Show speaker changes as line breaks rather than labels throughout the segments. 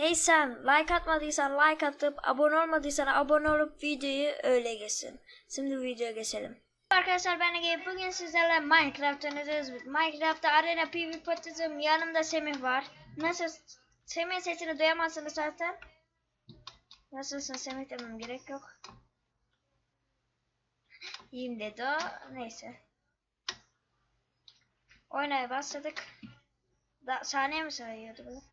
Hey sen like atmadıysan like atıp abone olmadıysan abone olup videoyu öyle geçsin. Şimdi videoya geçelim. Arkadaşlar ben Ege. Bugün sizlerle Minecraft oynayacağız. Minecraft'ta arena PvP atacağım. Yanımda Semih var. Nasıl? Semih sesini duyamazsınız zaten. Nasılsın Semih demem gerek yok. İyiyim dedi o. Neyse. Oynaya başladık. Da, saniye mi sayıyordu bu?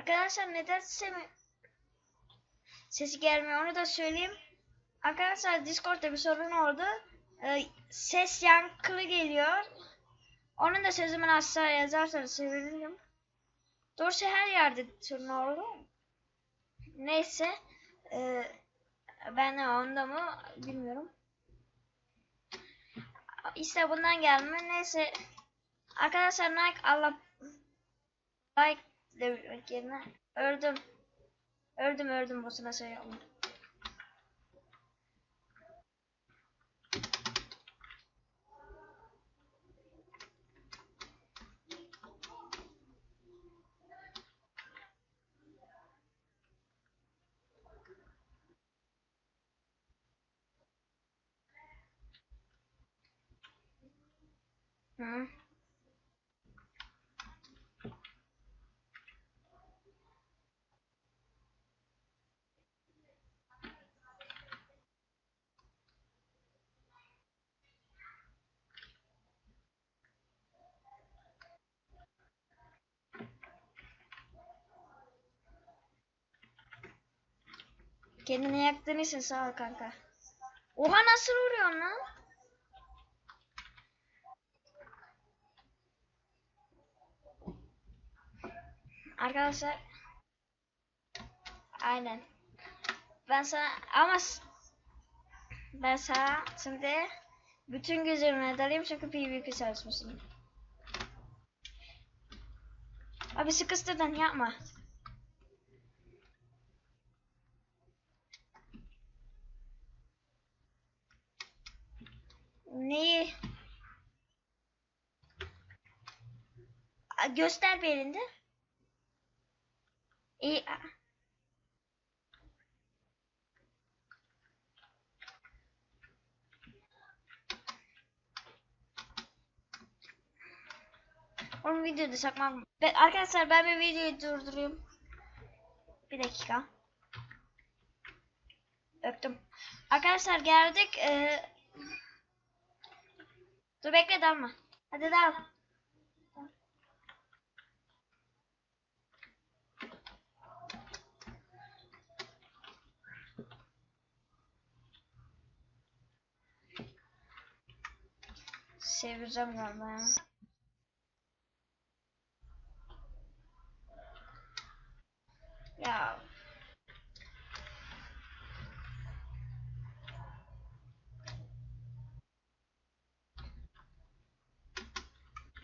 Arkadaşlar neden sesi, sesi gelmiyor onu da söyleyeyim. Arkadaşlar Discord'da bir sorun oldu. Ee, ses yankılı geliyor. Onun da sözümün aşağı yazarsanız sevinirim. Doğrusu her yerde sorun oldu. Neyse. Ee, ben onda mı bilmiyorum. İşte bundan gelme. Neyse. Arkadaşlar like Allah like demek yerine ördüm. Ördüm ördüm sıra şey oldu. Hı. Kendini yaktığın için sağ ol kanka. Oha nasıl vuruyorsun lan? Arkadaşlar Aynen. Ben sana ama ben sana şimdi bütün gözlerime dalayım çünkü PvP çalışmışsın. Abi sıkıştırdın yapma. Neyi? Göster bir elinde. İyi. Onu videoda sakmak. Be- Arkadaşlar ben bir videoyu durdurayım. Bir dakika. Öptüm. Arkadaşlar geldik. Ee... Dur bekle dalma. Hadi dal. Seveceğim galiba ya. Ya.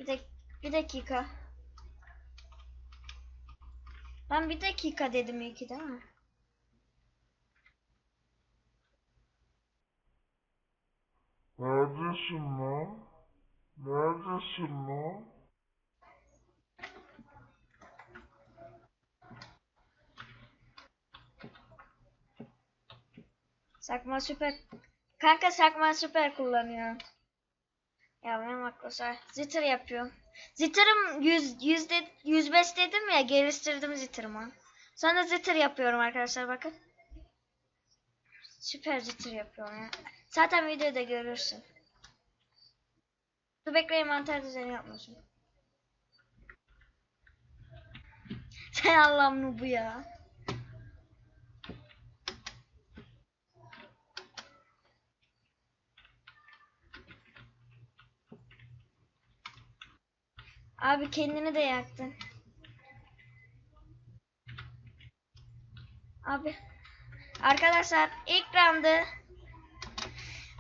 Bir, dak bir dakika. Ben bir dakika dedim iyi ki değil mi?
Neredesin lan? Neredesin lan?
Sakma süper. Kanka sakma süper kullanıyor. Ya benim aklıma Zitter yapıyor. Zitter'ım 100 yüzde 105 dedim ya geliştirdim Zitter'ımı. Sonra Zitter yapıyorum arkadaşlar bakın. Süper Zitter yapıyorum ya. Zaten videoda görürsün. Dur bekle envanter düzeni yapmışım. Sen Allah'ım bu ya. Abi kendini de yaktın. Abi. Arkadaşlar ilk roundu.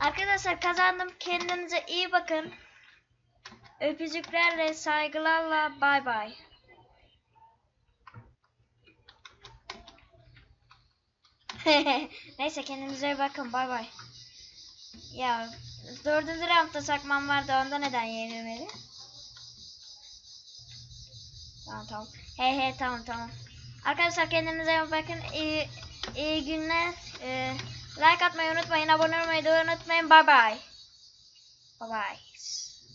Arkadaşlar kazandım. Kendinize iyi bakın. Öpücüklerle, saygılarla bay bay. Neyse kendinize iyi bakın. Bay bay. Ya dördüncü roundda sakman vardı onda neden yenilmedi? Tamam tamam. Hey hey tamam tamam. Arkadaşlar kendinize iyi bakın. İyi, iyi günler. Ee, like atmayı unutmayın. Abone olmayı da unutmayın. Bye bye. Bye bye.